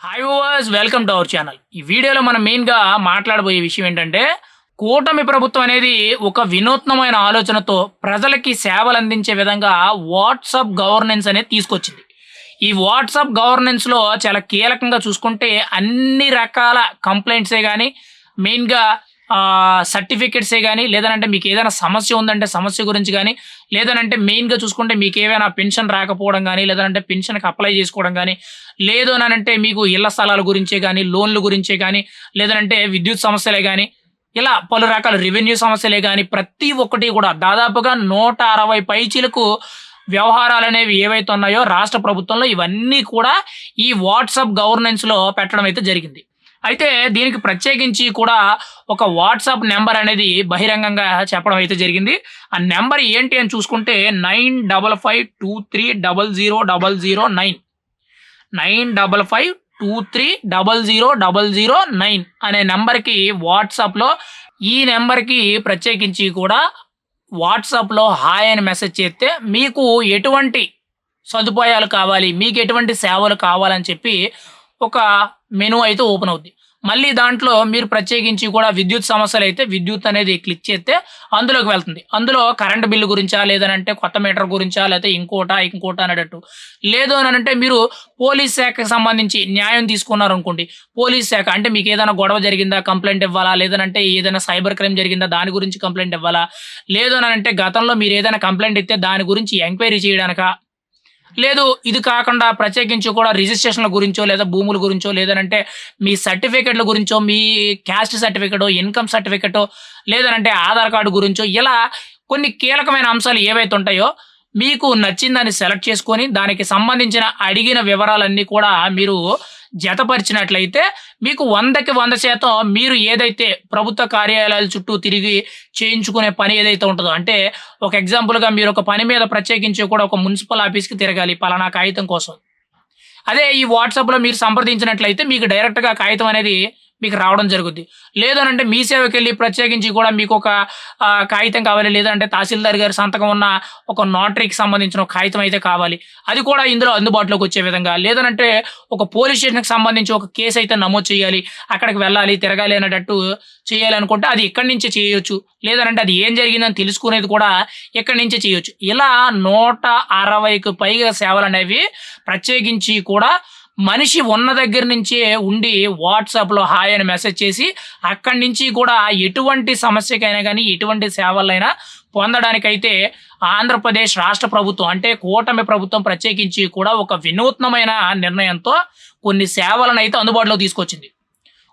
Hi was welcome to our channel ఈ వీడియోలో మనం మెయిన్గా మాట్లాడబోయే విషయం ఏంటంటే కూటమి ప్రభుత్వం అనేది ఒక వినూత్నమైన ఆలోచనతో ప్రజలకి సేవలు అందించే విధంగా వాట్సాప్ గవర్నెన్స్ అనేది తీసుకొచ్చింది. ఈ వాట్సాప్ గవర్నెన్స్లో చాలా కీలకంగా చూసుకుంటే అన్ని రకాల కంప్లైంట్సే కానీ మెయిన్గా సర్టిఫికెట్సే కానీ లేదనంటే మీకు ఏదైనా సమస్య ఉందంటే సమస్య గురించి కానీ లేదనంటే మెయిన్గా చూసుకుంటే మీకు ఏమైనా పెన్షన్ రాకపోవడం కానీ లేదంటే పెన్షన్కి అప్లై చేసుకోవడం కానీ లేదు అని అంటే మీకు ఇళ్ళ స్థలాల గురించే కానీ లోన్ల గురించే కానీ లేదంటే విద్యుత్ సమస్యలే కానీ ఇలా పలు రకాల రెవెన్యూ సమస్యలే కానీ ప్రతి ఒక్కటి కూడా దాదాపుగా నూట అరవై పైచీలకు వ్యవహారాలు అనేవి ఏవైతే ఉన్నాయో రాష్ట్ర ప్రభుత్వంలో ఇవన్నీ కూడా ఈ వాట్సాప్ గవర్నెన్స్లో పెట్టడం అయితే జరిగింది. అయితే దీనికి ప్రత్యేకించి కూడా ఒక వాట్సాప్ నెంబర్ అనేది బహిరంగంగా చెప్పడం అయితే జరిగింది. ఆ నెంబర్ ఏంటి అని చూసుకుంటే nine double five two three double zero double zero nine. Nine double five two three double zero double zero nine అనే నెంబర్కి వాట్సాప్లో ఈ నెంబర్కి ప్రత్యేకించి కూడా వాట్సాప్లో హాయ్ అని మెసేజ్ చేస్తే మీకు ఎటువంటి సదుపాయాలు కావాలి మీకు ఎటువంటి సేవలు కావాలని చెప్పి ఒక మెనూ అయితే ఓపెన్ అవుద్ది. మళ్ళీ దాంట్లో మీరు ప్రత్యేకించి కూడా విద్యుత్ సమస్యలు అయితే విద్యుత్ అనేది క్లిక్ చేస్తే అందులోకి వెళ్తుంది. అందులో కరెంట్ బిల్లు గురించా లేదనంటే కొత్త మీటర్ గురించా లేకపోతే ఇంకోటా ఇంకోటా అనేటట్టు. లేదు అని అంటే మీరు పోలీస్ శాఖకి సంబంధించి న్యాయం తీసుకున్నారు అనుకోండి పోలీస్ శాఖ అంటే మీకు ఏదైనా గొడవ జరిగిందా కంప్లైంట్ ఇవ్వాలా లేదనంటే ఏదైనా సైబర్ క్రైమ్ జరిగిందా దాని గురించి కంప్లైంట్ ఇవ్వాలా? లేదు అని అంటే గతంలో మీరు ఏదైనా కంప్లైంట్ ఇస్తే దాని గురించి ఎంక్వైరీ చేయడానిక? లేదు ఇది కాకుండా ప్రత్యేకించి కూడా రిజిస్ట్రేషన్ల గురించో లేదా భూముల గురించో లేదనంటే మీ సర్టిఫికెట్ల గురించో మీ క్యాస్ట్ సర్టిఫికెటో ఇన్కమ్ సర్టిఫికెటో లేదనంటే ఆధార్ కార్డు గురించో ఇలా కొన్ని కీలకమైన అంశాలు ఏవైతే ఉంటాయో మీకు నచ్చిందని సెలెక్ట్ చేసుకొని దానికి సంబంధించిన అడిగిన వివరాలన్నీ కూడా మీరు జతపరిచినట్లయితే మీకు వందకి వంద శాతం మీరు ఏదైతే ప్రభుత్వ కార్యాలయాల చుట్టూ తిరిగి చేయించుకునే పని ఏదైతే ఉంటుందో అంటే ఒక ఎగ్జాంపుల్గా మీరు ఒక పని మీద ప్రత్యేకించి కూడా ఒక మున్సిపల్ ఆఫీస్కి తిరగాలి పలానా కాగితం కోసం. అదే ఈ వాట్సాప్లో మీరు సంప్రదించినట్లయితే మీకు డైరెక్ట్గా కాగితం అనేది మీకు రావడం జరుగుద్ది. లేదనంటే మీ సేవకి వెళ్ళి ప్రత్యేకించి కూడా మీకు ఒక కాగితం కావాలి లేదంటే తహసీల్దార్ గారి సంతకం ఉన్న ఒక నోటరీకి సంబంధించిన ఒక కాగితం అయితే కావాలి. అది కూడా ఇందులో అందుబాటులోకి వచ్చే విధంగా. లేదనంటే ఒక పోలీస్ స్టేషన్కి సంబంధించి ఒక కేసు అయితే నమోదు చేయాలి అక్కడికి వెళ్ళాలి తిరగాలి అనేటట్టు చేయాలనుకుంటే అది ఇక్కడి నుంచి చేయొచ్చు. లేదనంటే అది ఏం జరిగిందని తెలుసుకునేది కూడా ఇక్కడి నుంచి చేయొచ్చు. ఇలా నూట అరవైకి పైగా సేవలు అనేవి ప్రత్యేకించి కూడా మనిషి ఉన్న దగ్గర నుంచే ఉండి వాట్సాప్లో హాయ్ అని మెసేజ్ చేసి అక్కడి నుంచి కూడా ఎటువంటి సమస్యకైనా కానీ ఎటువంటి సేవలైనా పొందడానికైతే ఆంధ్రప్రదేశ్ రాష్ట్ర ప్రభుత్వం అంటే కూటమి ప్రభుత్వం ప్రత్యేకించి కూడా ఒక వినూత్నమైన నిర్ణయంతో కొన్ని సేవలను అయితే అందుబాటులో తీసుకొచ్చింది.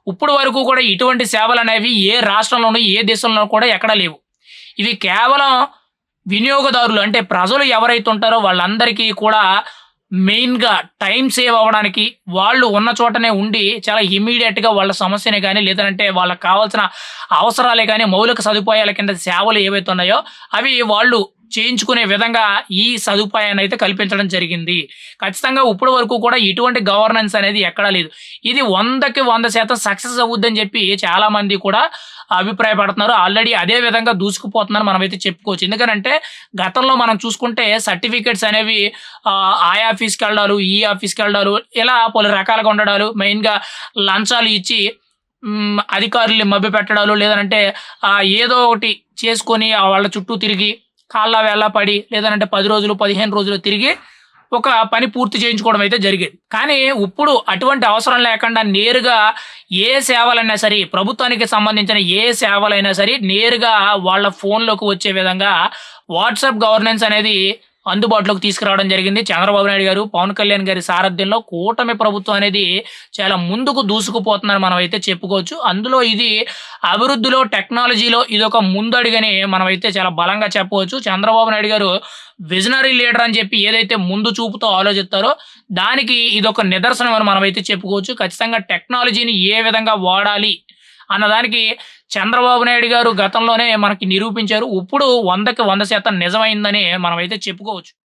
ఇప్పుడు వరకు కూడా ఇటువంటి సేవలు అనేవి ఏ రాష్ట్రంలోనూ ఏ దేశంలోనూ కూడా ఎక్కడా లేవు. ఇవి కేవలం వినియోగదారులు అంటే ప్రజలు ఎవరైతే ఉంటారో వాళ్ళందరికీ కూడా మెయిన్గా టైం సేవ్ అవ్వడానికి వాళ్ళు ఉన్న చోటనే ఉండి చాలా ఇమీడియట్గా వాళ్ళ సమస్యనే కానీ లేదంటే వాళ్ళకి కావాల్సిన అవసరాలే కానీ మౌలిక సదుపాయాల కింద సేవలు ఏవైతే ఉన్నాయో అవి వాళ్ళు చేయించుకునే విధంగా ఈ సదుపాయాన్ని అయితే కల్పించడం జరిగింది. ఖచ్చితంగా ఇప్పటి వరకు కూడా ఇటువంటి గవర్నెన్స్ అనేది ఎక్కడా లేదు. ఇది వందకి వంద శాతం సక్సెస్ అవుద్దని చెప్పి చాలామంది కూడా అభిప్రాయపడుతున్నారు. ఆల్రెడీ అదే విధంగా దూసుకుపోతున్నారు మనమైతే చెప్పుకోవచ్చు. ఎందుకంటే గతంలో మనం చూసుకుంటే సర్టిఫికెట్స్ అనేవి ఆ, ఆఫీస్కి వెళ్ళాలి ఈ ఆఫీస్కి వెళ్ళాలి ఇలా పలు రకాలుగా ఉండడాలు మెయిన్గా లంచాలు ఇచ్చి అధికారులు అధికారుల్ని మభ్య పెట్టడాలు లేదంటే ఏదో ఒకటి చేసుకొని ఆ వాళ్ళ చుట్టూ తిరిగి కాళ్ళ వేళ్ళ పడి లేదంటే పది రోజులు పదిహేను రోజులు తిరిగి ఒక పని పూర్తి చేయించుకోవడం అయితే జరిగేది. కానీ ఇప్పుడు అటువంటి అవసరం లేకుండా నేరుగా ఏ సేవలైనా సరే ప్రభుత్వానికి సంబంధించిన ఏ సేవలైనా సరే నేరుగా వాళ్ళ ఫోన్లోకి వచ్చే విధంగా వాట్సాప్ గవర్నెన్స్ అనేది అందుబాటులోకి తీసుకురావడం జరిగింది. చంద్రబాబు నాయుడు గారు పవన్ కళ్యాణ్ గారి సారథ్యంలో కూటమి ప్రభుత్వం అనేది చాలా ముందుకు దూసుకుపోతుందని మనం అయితే చెప్పుకోవచ్చు. అందులో ఇది అభివృద్ధిలో టెక్నాలజీలో ఇది ఒక ముందడుగని మనం అయితే చాలా బలంగా చెప్పవచ్చు. చంద్రబాబు నాయుడు గారు విజనరీ లీడర్ అని చెప్పి ఏదైతే ముందు చూపుతో ఆలోచిస్తారో దానికి ఇది ఒక నిదర్శనం అని మనం అయితే చెప్పుకోవచ్చు. ఖచ్చితంగా టెక్నాలజీని ఏ విధంగా వాడాలి అన్నదానికి చంద్రబాబు నాయుడు గారు గతంలోనే మనకి నిరూపించారు. ఇప్పుడు వందకి వంద శాతం నిజమైందని మనం అయితే చెప్పుకోవచ్చు.